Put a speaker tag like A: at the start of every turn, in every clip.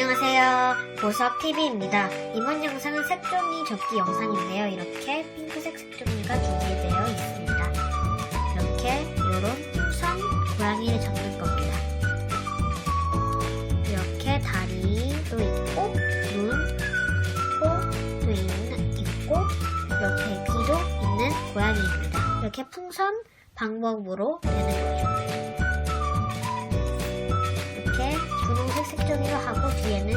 A: 안녕하세요. 보석TV입니다. 이번 영상은 색종이 접기 영상인데요. 이렇게 핑크색 색종이가 준비되어 있습니다. 이렇게 이런 풍선 고양이를 접는 겁니다. 이렇게 다리도 있고 눈, 코도 있고 이렇게 귀도 있는 고양이입니다. 이렇게 풍선 방법으로 되는 거죠. 색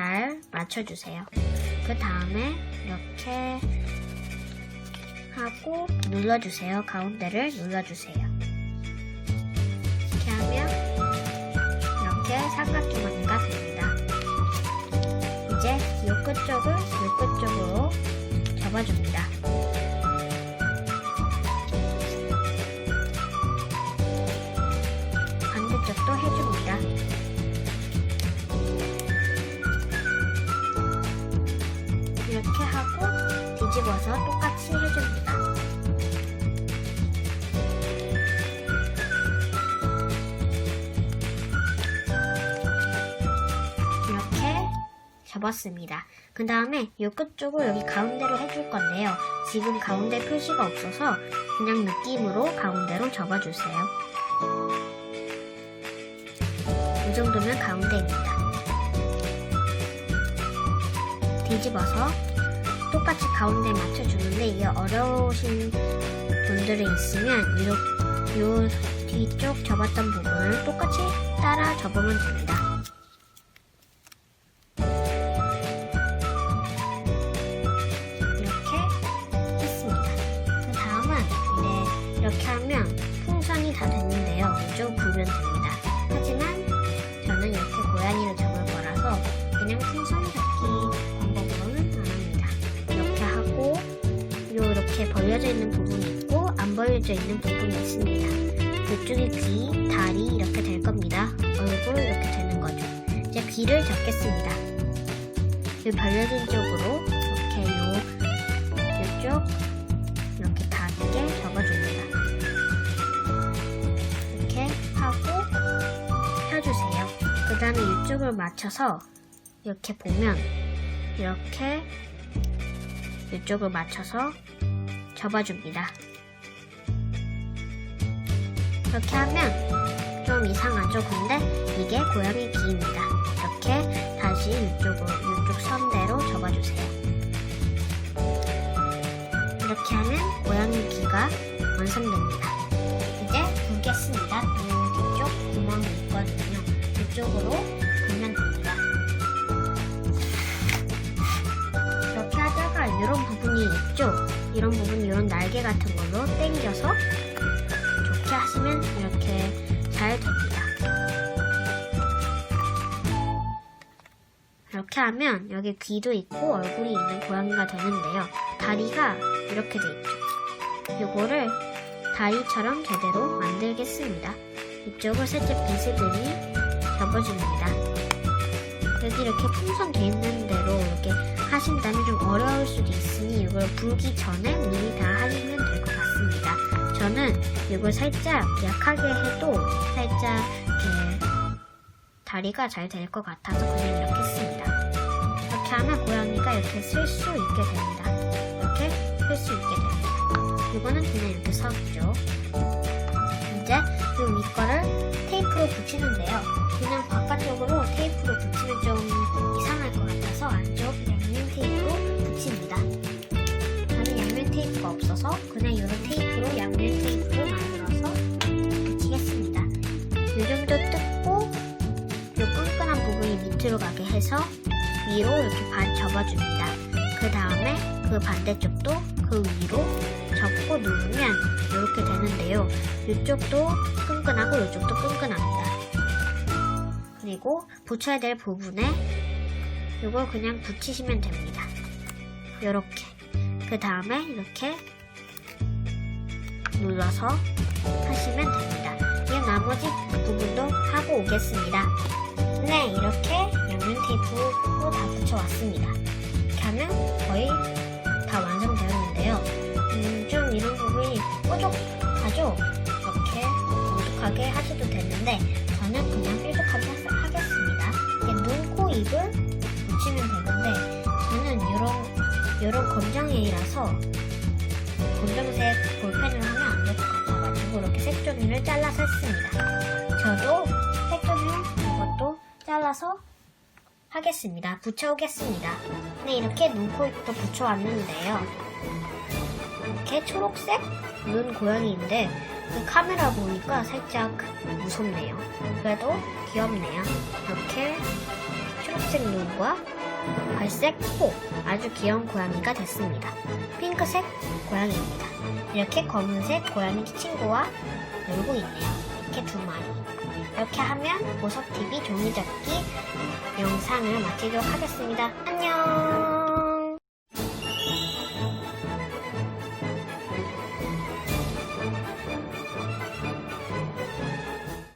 A: 잘 맞춰주세요. 그 다음에 이렇게 하고 눌러주세요. 가운데를 눌러주세요. 이렇게 하면 이렇게 삼각주머니가 됩니다. 이제 이 끝쪽을 이 끝쪽으로 접어줍니다. 뒤집어서 똑같이 해줍니다. 이렇게 접었습니다. 그 다음에 이 끝쪽을 여기 가운데로 해줄 건데요. 지금 가운데 표시가 없어서 그냥 느낌으로 가운데로 접어주세요. 이 정도면 가운데입니다. 뒤집어서 똑같이 가운데 맞춰주는데 이게 어려우신 분들이 있으면 이, 요 뒤쪽 접었던 부분을 똑같이 따라 접으면 됩니다. 이렇게 했습니다. 그 다음은 이제 이렇게 하면 풍선이 다 됐는데요. 이쪽 부면 됩니다. 하지만 저는 이렇게 고양이를 접을 거라서 그냥 풍선 접기 이렇게 벌려져 있는 부분이 있고 안 벌려져 있는 부분이 있습니다. 이쪽에 귀, 다리 이렇게 될 겁니다. 얼굴 이렇게 되는 거죠. 이제 귀를 접겠습니다. 이 벌려진 쪽으로 이렇게 요 이쪽 이렇게 닿게 접어줍니다. 이렇게 하고 펴주세요. 그 다음에 이쪽을 맞춰서 이렇게 보면 이렇게 이쪽을 맞춰서 접어줍니다. 이렇게 하면 좀 이상하죠? 근데 이게 고양이 귀입니다. 이렇게 다시 이쪽으로 이쪽 선대로 접어주세요. 이렇게 하면 고양이 귀가 완성됩니다. 이제 굴겠습니다. 이 뒤쪽 구멍이 있거든요. 이쪽으로 이런 날개 같은 걸로 당겨서 좋게 하시면 이렇게 잘 됩니다. 이렇게 하면 여기 귀도 있고 얼굴이 있는 고양이가 되는데요. 다리가 이렇게 돼 있죠. 이거를 다리처럼 제대로 만들겠습니다. 이쪽을 살짝 비스듬히 접어줍니다. 여기 이렇게 풍선 돼 있는 대로 이렇게 하신다면 좀 어려울 수도 있으니 이걸 불기 전에 미리 다 하시면 될 것 같습니다. 저는 이걸 살짝 약하게 해도 살짝 다리가 잘 될 것 같아서 그냥 이렇게 했습니다. 이렇게 하면 고양이가 이렇게 쓸 수 있게 됩니다. 이렇게 쓸 수 있게 됩니다. 이거는 그냥 이렇게 섰죠. 이제 이 윗거를 테이프로 붙이는데요. 그냥 바깥쪽으로 테이프로 붙이면 좀 이상할 것 같아서 안쪽 테이프로 붙입니다. 저는 양면 테이프가 없어서 그냥 이런 테이프로 양면 테이프로 만들어서 붙이겠습니다. 이 정도 뜯고 이 끈끈한 부분이 밑으로 가게 해서 위로 이렇게 반 접어줍니다. 그 다음에 그 반대쪽도 그 위로 접고 누르면 이렇게 되는데요. 이쪽도 끈끈하고 이쪽도 끈끈합니다. 그리고 붙여야 될 부분에 이걸 그냥 붙이시면 됩니다. 이렇게. 그 다음에 이렇게 눌러서 하시면 됩니다. 이 나머지 부분도 하고 오겠습니다. 네, 이렇게 양면 테이프로 다 붙여왔습니다. 이렇게 하면 거의 다 완성되었는데요. 음, 좀 이런 부분이 뾰족하죠? 이렇게 뾰족하게 하셔도 되는데 이런 검정색이라서 검정색 볼펜을 하면 안 될 것 같아가지고 이렇게 색종이를 잘라서 했습니다. 저도 색종이 이것도 잘라서 하겠습니다. 붙여오겠습니다. 네, 이렇게 눈, 코, 입도 붙여왔는데요. 이렇게 초록색 눈 고양이인데 그 카메라 보니까 살짝 무섭네요. 그래도 귀엽네요. 이렇게 초록색 눈과 갈색 코 아주 귀여운 고양이가 됐습니다. 핑크색 고양이입니다. 이렇게 검은색 고양이 친구와 놀고 있네요. 이렇게 두 마리. 이렇게 하면 보석TV 종이접기 영상을 마치도록 하겠습니다. 안녕!